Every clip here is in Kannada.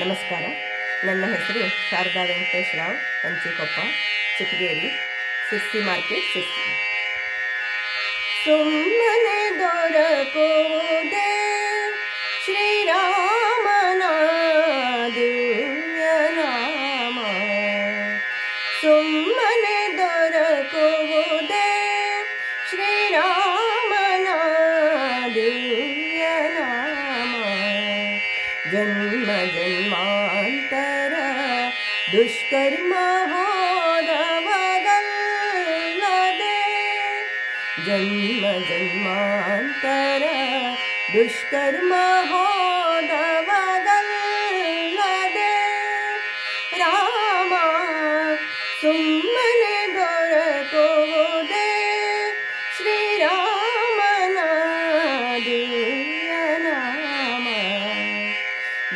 ನಮಸ್ಕಾರ ನನ್ನ ಹೆಸರು ಶಾರದಾ ವೆಂಕಟೇಶ್ ರಾವ್ ಕಂಚಿಕೊಪ್ಪ ಚಿಕ್ಕಗೇರಿ ಸಿರ್ಸಿ ಮಾರ್ಕೆಟ್ ಸಿರ್ಸಿ ಸುಮ್ಮನೆ ದೊರಕುವುದೇ जन्म जन्मान्तर दुष्कर्महोदवगल्लदे जन्म जन्मान्तर दुष्कर्मदे जैमजमान्तरा दुष्कर् महोदु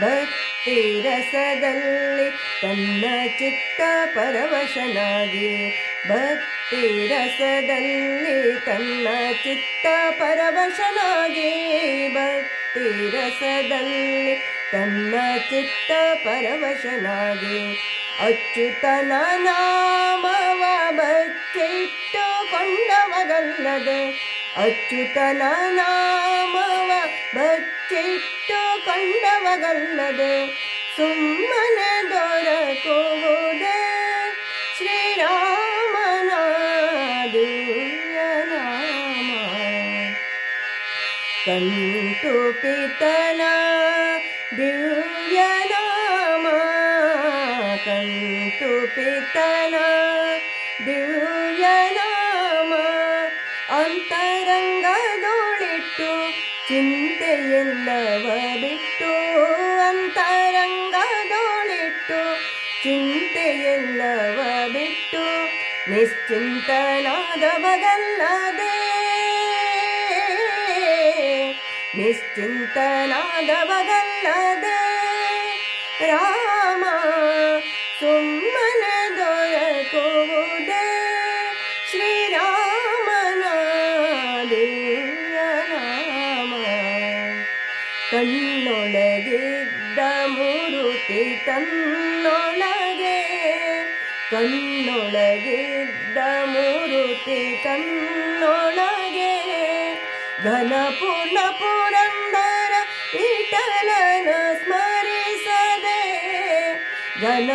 ಭಕ್ತಿ ರಸದಲ್ಲಿ ತನ್ನ ಚಿತ್ತ ಪರವಶನಾಗಿ. ಭಕ್ತಿ ರಸದಲ್ಲಿ ತನ್ನ ಚಿತ್ತ ಪರವಶನಾಗಿ. ಭಕ್ತಿ ರಸದಲ್ಲಿ ತನ್ನ ಚಿತ್ತ ಪರವಶನಾಗಿ. ಅಚ್ಯುತನ ನಾಮವ ಬಚ್ಚಿಟ್ಟುಕೊಂಡವಗಲ್ಲದೆ. ಅಚ್ಯುತನ ನಾಮವ ಬಚ್ಚಿಟ್ಟು ಕೊಂಡವಗಲ್ಲದೆ ಸುಮ್ಮನೆ ದೊರಕುವುದೇ ಶ್ರೀರಾಮನ ದಿವ್ಯ ನಾಮ. ಕಂಟು ಪಿತನ ದಿವ್ಯನಾಮ ಕಂಟು ಪಿತನ ದಿವ್ಯ ನಾಮ. ಅಂತರಂಗದೊಳಿಟ್ಟು ಚಿಂತೆಯೆಲ್ಲವ ಬಿಟ್ಟು ಅಂತರಂಗದೊಳಿಟ್ಟು ಚಿಂತೆಯೆಲ್ಲವ ಬಿಟ್ಟು ನಿಶ್ಚಿಂತನಾದವಗಲ್ಲದೆ ನಿಶ್ಚಿಂತನಾದವಗಲ್ಲದೆ ರಾಮ ಕಣ್ಣೊಳಗಿದ್ದ ಮೂರುತಿ ತನ್ನೊಳಗೆ ಕಣ್ಣೊಳಗಿದ್ದ ಮೂರುತಿ ತನ್ನೊಳಗೆ ಘನ ಪೂರ್ಣ ಪುರಂದರ ವಿಠಲನ ಸ್ಮರಿಸದೆ ಘನ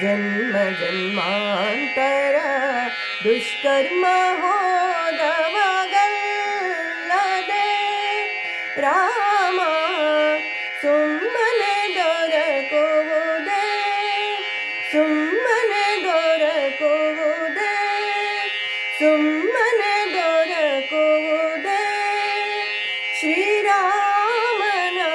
जन्म जन्मांतर, दुष्कर्म हो दे राम, सुमन दोर को दे। सुमन दोर को दे। सुमन दोर को दे। श्री राम ना